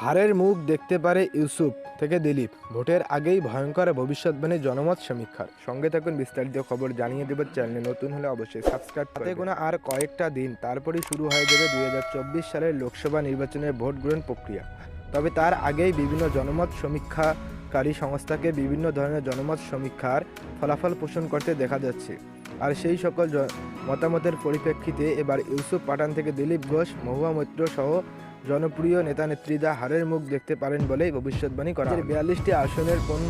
হারের মুখ দেখতে পারে ইউসুফ থেকে দিলীপ। ভোটের আগেই ভয়ঙ্কর ভবিষ্যৎবাণী জনমত সমীক্ষার। সঙ্গে থাকুন বিস্তারিত খবর জানিয়ে দেবার চ্যানেলে নতুন হলে অবশ্যই সাবস্ক্রাইব করতে কোনো আর কয়েকটা দিন, তারপরেই শুরু হয়ে যাবে দুই হাজার চব্বিশ সালের লোকসভা নির্বাচনের ভোট গ্রহণ প্রক্রিয়া। তবে তার আগেই বিভিন্ন জনমত সমীক্ষাকারী সংস্থাকে বিভিন্ন ধরনের জনমত সমীক্ষার ফলাফল পোষণ করতে দেখা যাচ্ছে। আর সেই সকল মতামতের পরিপ্রেক্ষিতে এবার ইউসুফ পাঠান থেকে দিলীপ ঘোষ, মহুয়া মৈত্র সহ জনপ্রিয় নেতা নেত্রীরা হারের মুখ দেখতে পারেন বলেই ভবিষ্যৎবাণী করা বিয়াল্লিশটি আসনের কোন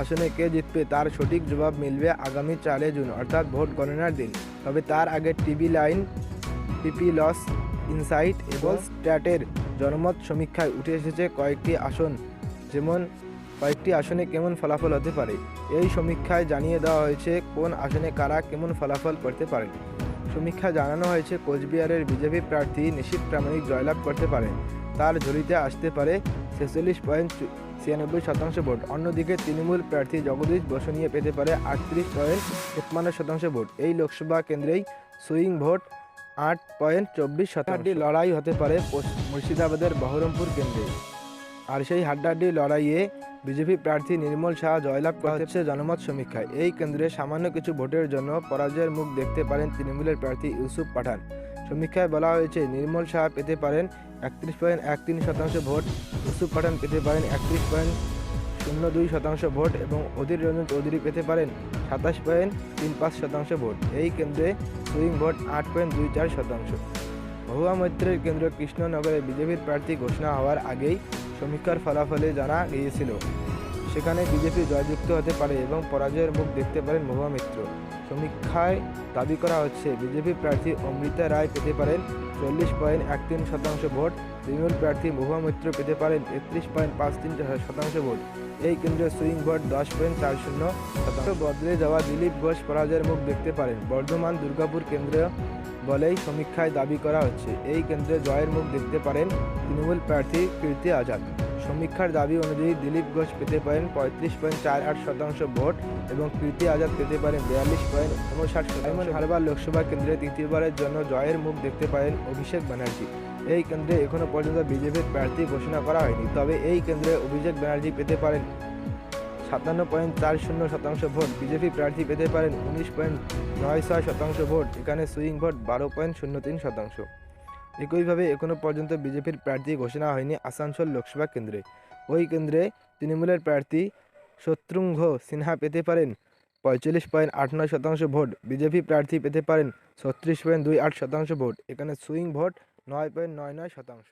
আসনে কে জিতবে তার সঠিক জবাব মিলবে আগামী চারে জুন, অর্থাৎ ভোট গণনার দিন। তবে তার আগে টিভি লাইন, পিপি লস, ইনসাইট এবং স্ট্যাটের জনমত সমীক্ষায় উঠে এসেছে কয়েকটি আসন। যেমন, কয়েকটি আসনে কেমন ফলাফল হতে পারে? এই সমীক্ষায় জানিয়ে দেওয়া হয়েছে কোন আসনে কারা কেমন ফলাফল করতে পারেন। সমীক্ষা জানানো হয়েছে, কোচবিহারের বিজেপি প্রার্থী নিশীত প্রামাণিক জয়লাভ করতে পারে। তার ঝুলিতে আসতে পারে ছেচল্লিশ পয়েন্ট ছিয়ানব্বই শতাংশ ভোট। অন্যদিকে তৃণমূল প্রার্থী জগদীশ বসনিয়ে পেতে পারে আটত্রিশ পয়েন্ট তেপ্পান্ন শতাংশ ভোট। এই লোকসভা কেন্দ্রেই সুইং ভোট আট পয়েন্ট চব্বিশ শতাংশ। লড়াই হতে পারে মুর্শিদাবাদের বহরমপুর কেন্দ্রে। আর সেই হাড্ডাহাড্ডি লড়াইয়ে বিজেপি প্রার্থী নির্মল শাহ জয়লাভ করছে জনমত সমীক্ষায়। এই কেন্দ্রে সামান্য কিছু ভোটের জন্য পরাজয়ের মুখ দেখতে পারেন তৃণমূলের প্রার্থী ইউসুফ পাঠান। সমীক্ষায় বলা হয়েছে, নির্মল শাহ পেতে পারেন একত্রিশ পয়েন্ট এক তিন শতাংশ ভোট, ইউসুফ পাঠান পেতে পারেন একত্রিশ পয়েন্ট শূন্য দুই শতাংশ ভোট এবং অধীর রঞ্জন চৌধুরী পেতে পারেন সাতাশ পয়েন্ট তিন পাঁচ শতাংশ ভোট। এই কেন্দ্রে সুইং ভোট আট পয়েন্ট দুই চার শতাংশ। মহুয়া মৈত্রের কেন্দ্র কৃষ্ণনগরে বিজেপির প্রার্থী ঘোষণা হওয়ার আগেই সমীক্ষার ফলাফলে জানা গিয়েছিল। সেখানে বিজেপি জয়যুক্ত হতে পারে এবং পরাজয়ের মুখ দেখতে পারেন মহুয়া মিত্র। সমীক্ষায় দাবি করা হচ্ছে, বিজেপি প্রার্থী অমৃতা রায় পেতে পারেন চল্লিশ পয়েন্ট এক তিন শতাংশ ভোট, তৃণমূল প্রার্থী মহুয়া মিত্র পেতে পারেন একত্রিশ পয়েন্ট পাঁচ তিন শতাংশ ভোট। এই কেন্দ্রে সুইং ভোট দশ পয়েন্ট চার শূন্য শতাংশ বদলে যাওয়া দিলীপ ঘোষ পরাজয়ের মুখ দেখতে পারেন। বর্ধমান দুর্গাপুর কেন্দ্র বলেই সমীক্ষায় দাবি করা হচ্ছে। এই কেন্দ্রে জয়ের মুখ দেখতে পারেন তৃণমূল প্রার্থী কীর্তি আজাদ। সমীক্ষার দাবি অনুযায়ী দিলীপ ঘোষ পেতে পারেন পঁয়ত্রিশ পয়েন্ট চার আট শতাংশ ভোট এবং কীর্তি আজাদ পেতে পারেন বিয়াল্লিশ পয়েন্ট উনষাট শতাংশ হারবার লোকসভা কেন্দ্রে তৃতীয়বারের জন্য জয়ের মুখ দেখতে পারেন অভিষেক ব্যানার্জি। এই কেন্দ্রে এখনও পর্যন্ত বিজেপির প্রার্থী ঘোষণা করা হয়নি। তবে এই কেন্দ্রে অভিষেক ব্যানার্জি পেতে পারেন সাতান্ন পয়েন্ট চার শূন্য শতাংশ ভোট। বিজেপি প্রার্থী পেতে পারেন উনিশ পয়েন্ট নয় ছয় শতাংশ ভোট, এখানে সুইং ভোট বারো পয়েন্ট শূন্য তিন শতাংশ। একইভাবে এখনও পর্যন্ত বিজেপির প্রার্থী ঘোষণা হয়নি আসানসোল লোকসভা কেন্দ্রে। ওই কেন্দ্রে তৃণমূলের প্রার্থী শত্রুঙ্ঘ সিনহা পেতে পারেন পঁয়তাল্লিশ পয়েন্ট আট নয় শতাংশ ভোট, বিজেপি প্রার্থী পেতে পারেন ছত্রিশ পয়েন্ট দুই আট শতাংশ ভোট, এখানে সুইং ভোট নয় পয়েন্ট নয় নয় শতাংশ।